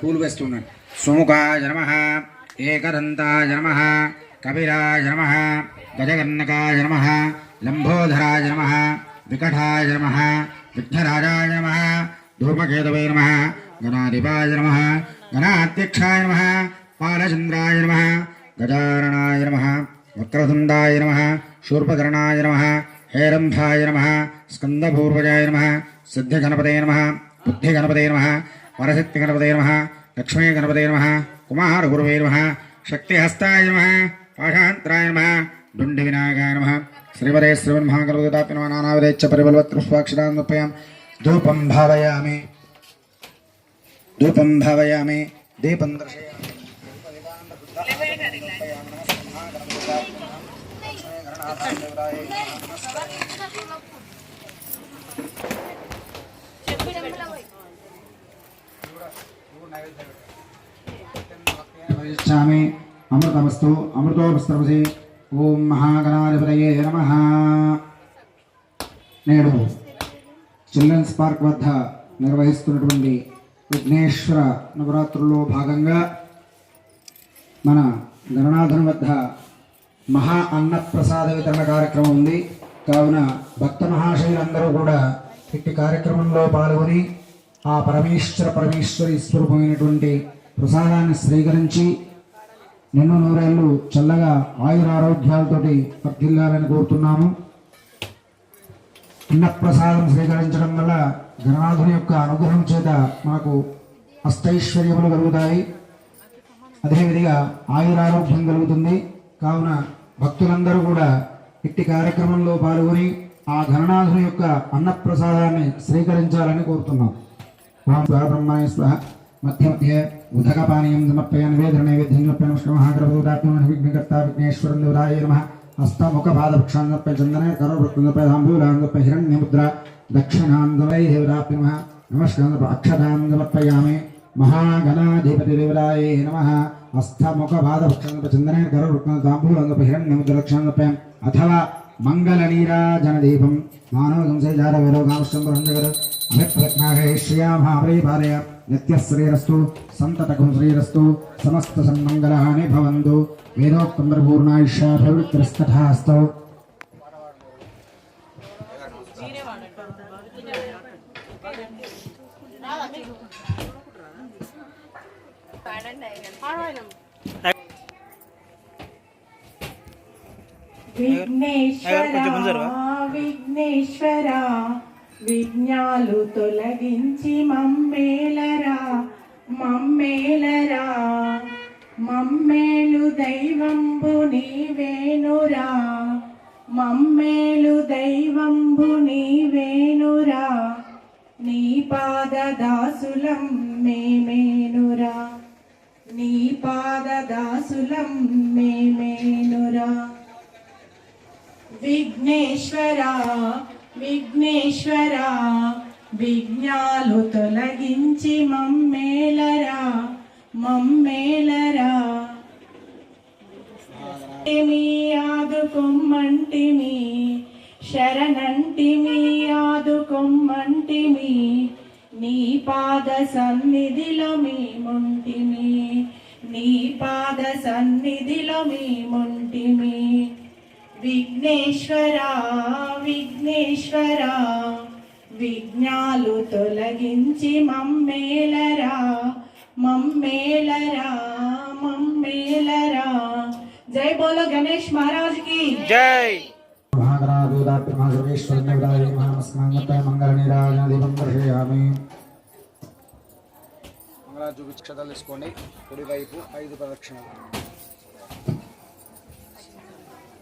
పూలు వేస్తున్నాను సుముఖాయ నమ ఏకదంతాయ నమ కపిరాయ నమ గజగన్నకాయ నమ లంబోధరాయ నమ వికటాయ నమ విఘ్నరాజాయ నమ ధూమకేతవే నమ గణాధిపాయ నమ గణాధ్యక్షాయ నమ పాలచంద్రాయ నమ గజారణాయ నమ వక్రతుండాయ నమ శూర్పకర్ణాయ నమ హేరంభాయ నమ స్కందపూర్వజాయ నమ సిద్ధిగణపతే నమ బుద్ధిగణపతే నమ వరశక్తిగణపతే నమ లక్ష్మీ గణపతే నమ కుమార గురువే నమ శక్తిహస్తాయ నమ పాఠాంతరాయ నమ డుండి వినాయకాయ నమ శ్రీవరే శ్రీమన్మహాగణపతి నమ నానావిరేచ్చ పరిబలవత్రుష్వాక్షరాన్పయాం ధూపం భావయామి. ధూపం భావయామి. దీపం దర్శయామి. Thank you. ఇచ్చామి అమృతమస్తు అమృతోపస్తమసి ఓం మహాగణాధిపతయే నమ. నేడు చిల్డ్రన్స్ పార్క్ వద్ద నిర్వహిస్తున్నటువంటి విఘ్నేశ్వర నవరాత్రుల్లో భాగంగా మన గణనాథన్ వద్ద మహా అన్నప్రసాద వితరణ కార్యక్రమం ఉంది. కావున భక్త మహాశయులందరూ కూడా ఇట్టి కార్యక్రమంలో పాల్గొని ఆ పరమేశ్వర పరమేశ్వరి స్వరూపమైనటువంటి ప్రసాదాన్ని స్వీకరించి నిన్ను నూరేళ్ళు చల్లగా ఆయురారోగ్యాలతోటి వర్ధిల్లాలని కోరుతున్నాము. అన్నప్రసాదం స్వీకరించడం వల్ల గణనాథుని యొక్క అనుగ్రహం చేత మనకు అష్టైశ్వర్యములు కలుగుతాయి. అదేవిధంగా ఆయురారోగ్యం కలుగుతుంది. కావున భక్తులందరూ కూడా ఇట్టి కార్యక్రమంలో పాల్గొని ఆ గణనాథుని యొక్క అన్నప్రసాదాన్ని స్వీకరించాలని కోరుతున్నాం. ఓం స్వ బ్రహ్మాయ మధ్య మధ్య ఉదకపానీయం సమర్పయ నివేదన నైవేద్యం సమర్పయ నమస్కారం మహాగణపతిదాత్మ విఘ్నకర్త విఘ్నేశ్వరం దేవరాయ నమ హస్తముఖ పాదభక్షాన్ సమర్పయ చందన కరోవృత్తం సమర్పయ తాంబూలాన్ సమర్పయ హిరణ్యముద్ర దక్షిణాన్ సమర్పయ దేవరాప్య నమ నమస్కారం సమర్పయ అక్షతాన్ సమర్పయామి మహాగణాధిపతి దేవరాయ నమ హస్తముఖ పాదభక్షాన్ తాంబూలాన్ సమర్పయ హిరణ్యముద్ర దక్షిణాన్ అథవా మంగళ మానవ దీపం మానవ విరోగాంశం బ్రహ్మగర అభిప్రజ్ఞాహే శ్రియామావరీపాదయ నిత్యశ్రీరస్తు సంతతకం శ్రీరస్తు సమస్త సన్మంగళాని భవంతు వేదోక్తం పూర్ణాయుష్యాభివృత్తిరస్తథాస్తౌ విఘ్నేశ్వర విఘ్నేశ్వర విజ్ఞాలు తొలగించి మమ్మేలరా మమ్మేలరా. మమ్మేలు దైవంబు నీవేనురా మమ్మేలు దైవంబు నీవేనురా. నీ పాద దాసులం మేమేనురా నీ పాద దాసులం మేమేనురా. విఘ్నేశ్వరా విఘ్నేశ్వరా విఘ్నాలు తొలగించి మమ్మేలరా మమ్మేలరా. మీ ఆదుకొమ్మంటిమి శరణంటిమి ఆదుకొమ్మంటిమి నీ పాద సన్నిధిలో మేముంటిమి నీ పాద సన్నిధిలో మేముంటిమి విఘ్నేశ్వర విఘ్నేశ్వర విఘ్నాలు తొలగించి మమ్మేలరా మమ్మేలరా మమ్మేలరా. జై బోలో గణేష్ మహారాజ్కి జై. మహాగణాధిపతి మహాసర్వేశ్వర దేవరాయ మహామస్కాంగపై మంగళ నీరాజన దీపం దర్శయామి తీసుకోండి కుడివైపు ఐదు ప్రదక్షిణలు.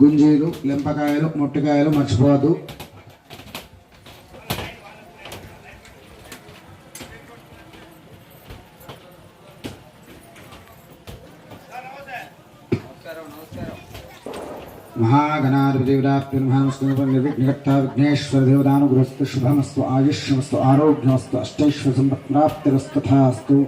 గుంజీలు లింపకాయలు మొట్టికాయలు మర్చిపోవద్దు. మహాగణాధిపతివిడాత్మస్కృత విఘ్నేశ్వర దేవదానుగ్రహస్తు శుభమస్తు ఆయుష్యమస్తు ఆరోగ్యమస్తు అష్టైశ్వర సంప్రాప్తిరస్తు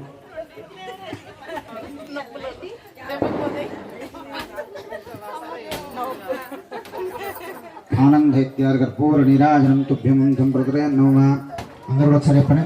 ఆనంద ఇత్యాది కర్పూర నీరాజనం తుభ్యం ధం ప్రకృతే అందరూ కూడా ఒకసారి చెప్పండి